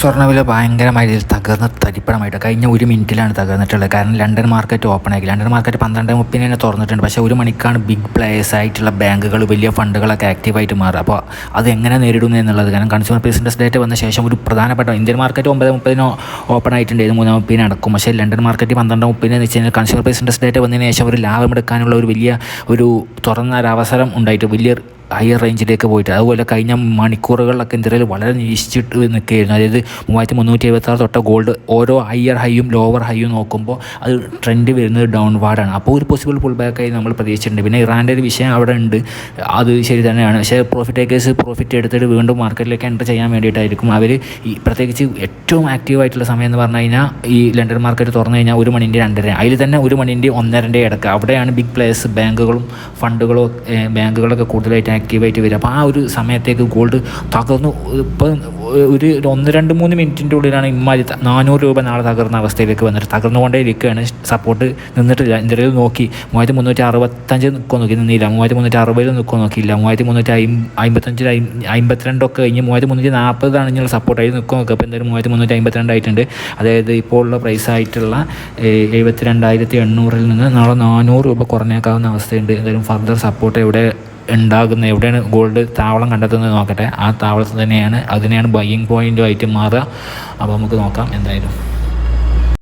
സ്വർണവില ഭയങ്കരമായിട്ട് തകർന്ന് തരിപ്പണമായിട്ട്. കഴിഞ്ഞ ഒരു മിനിറ്റിലാണ് തകർന്നിട്ടുള്ളത്. കാരണം ലണ്ടൻ മാർക്കറ്റ് ഓപ്പൺ ആക്കി ലണ്ടൻ മാർക്കറ്റ് പന്ത്രണ്ട് മുപ്പതിന് തന്നെ തുറന്നിട്ടുണ്ട്. പക്ഷേ ഒരു മണിക്കാണ് ബിഗ് പ്ലേയേഴ്സ് ആയിട്ടുള്ള ബാങ്കുകൾ വലിയ ഫണ്ടുകളൊക്കെ ആക്റ്റീവായിട്ട് മാറുക. അപ്പോൾ അത് എങ്ങനെ നേരിടുന്നു എന്നുള്ളത് കാരണം കൺസ്യൂമർ ബിസിനസ് ഡേറ്റ് വന്ന ശേഷം ഒരു പ്രധാനപ്പെട്ട ഇന്ത്യൻ മാർക്കറ്റ് ഒമ്പത് മുപ്പതിനോ ഓപ്പൺ ആയിട്ടുണ്ട്. ഇത് മൂന്നാം മുപ്പതിന് നടക്കും. പക്ഷേ ലണ്ടൻ മാർക്കറ്റ് പന്ത്രണ്ട് മുപ്പതിന് വെച്ച് കഴിഞ്ഞാൽ കൺസ്യൂമർ ബിസിനസ് ഡേറ്റ് വന്നതിന് ശേഷം ഒരു ലാഭം എടുക്കാനുള്ള ഒരു വലിയ ഒരു തുറന്ന ഒരു അവസരം ഉണ്ടായിട്ട് വലിയ ഹയർ റേഞ്ചിലേക്ക് പോയിട്ട്. അതുപോലെ കഴിഞ്ഞ മണിക്കൂറുകളിലൊക്കെ ഇന്ത്യയിൽ വളരെ നിശ്ചിട്ട് നിൽക്കുകയായിരുന്നു. അതായത് മൂവായിരത്തി മുന്നൂറ്റി എഴുപത്താറ് തൊട്ട ഗോൾഡ് ഓരോ ഹയർ ഹൈയും ലോവർ ഹൈയും നോക്കുമ്പോൾ അത് ട്രെൻഡ് വരുന്നത് ഡൗൺവാർഡാണ് അപ്പോൾ ഒരു പോസിബിൾ പുൾ ബാക്കായി നമ്മൾ പ്രതീക്ഷിച്ചിട്ടുണ്ട്. പിന്നെ ഇറാന്റെ ഒരു വിഷയം അവിടെ ഉണ്ട്. അത് ശരി തന്നെയാണ്. പക്ഷേ പ്രോഫിറ്റ് ടേക്കേഴ്സ് പ്രോഫിറ്റ് എടുത്തിട്ട് വീണ്ടും മാർക്കറ്റിലേക്ക് എന്റർ ചെയ്യാൻ വേണ്ടിയിട്ടായിരിക്കും. അവർ ഈ പ്രത്യേകിച്ച് ഏറ്റവും ആക്റ്റീവായിട്ടുള്ള സമയം എന്ന് പറഞ്ഞു കഴിഞ്ഞാൽ ഈ ലണ്ടൻ മാർക്കറ്റ് തുറന്നു കഴിഞ്ഞാൽ ഒരു മണിന്റെ രണ്ടര. അതിൽ തന്നെ ഒരു മണിന്റെ ഒന്നരന്റെ ഇടയ്ക്ക്. അവിടെയാണ് ബിഗ് പ്ലേയേഴ്സ് ബാങ്കുകളും ഫണ്ടുകളും ബാങ്കുകളൊക്കെ കൂടുതലായിട്ട് ആക്റ്റീവായിട്ട് വരും. അപ്പോൾ ആ ഒരു സമയത്തേക്ക് ഗോൾഡ് തകർന്നു. ഇപ്പം ഒരു ഒന്ന് രണ്ട് മൂന്ന് മിനിറ്റിന്റെ ഉള്ളിലാണ് ഇമ്മാതിരി നാനൂറ് രൂപ നാളെ തകർന്ന അവസ്ഥയിലേക്ക് വന്നിട്ട് തകർന്നുകൊണ്ടേ ഇരിക്കുകയാണ്. സപ്പോർട്ട് നിന്നിട്ടില്ല. ഇന്ത്യയിൽ നോക്കി. മൂവായിരത്തി മുന്നൂറ്റി അറുപത്തഞ്ച് നിൽക്കുമോ നോക്കി. നിന്നില്ല. മൂവായിരത്തി മുന്നൂറ്റി അറുപതിൽ നിൽക്കുമോ നോക്കിയില്ല. മൂവായിരത്തി മുന്നൂറ്റി അയി അമ്പത്തഞ്ചിൽ അമ്പത്തിരണ്ടൊക്കെ കഴിഞ്ഞ് മൂവായിരത്തി മുന്നൂറ്റി നാൽപ്പതാണ് ഇങ്ങനെ സപ്പോർട്ടായി നിൽക്കുമോ നോക്കുക അപ്പോൾ എന്തായാലും മൂവായിരത്തി മുന്നൂറ്റി അമ്പത്തിരണ്ടായിട്ടുണ്ട് അതായത് ഇപ്പോൾ ഉള്ള പ്രൈസ് ആയിട്ടുള്ള എഴുപത്തി രണ്ടായിരത്തി എണ്ണൂറിൽ നിന്ന് നാളെ നാനൂറ് രൂപ കുറഞ്ഞേക്കാവുന്ന അവസ്ഥയുണ്ട്. എന്തായാലും ഫർദർ സപ്പോർട്ട് എവിടെ ഉണ്ടാകുന്ന എവിടെയാണ് ഗോൾഡ് താവളം കണ്ടെത്തുന്നത് നോക്കട്ടെ. ആ താവളത്തിൽ തന്നെയാണ് അതിനെയാണ് ബയ്യിങ് പോയിന്റുമായിട്ട് മാറുക. അപ്പോൾ നമുക്ക് നോക്കാം എന്തായാലും.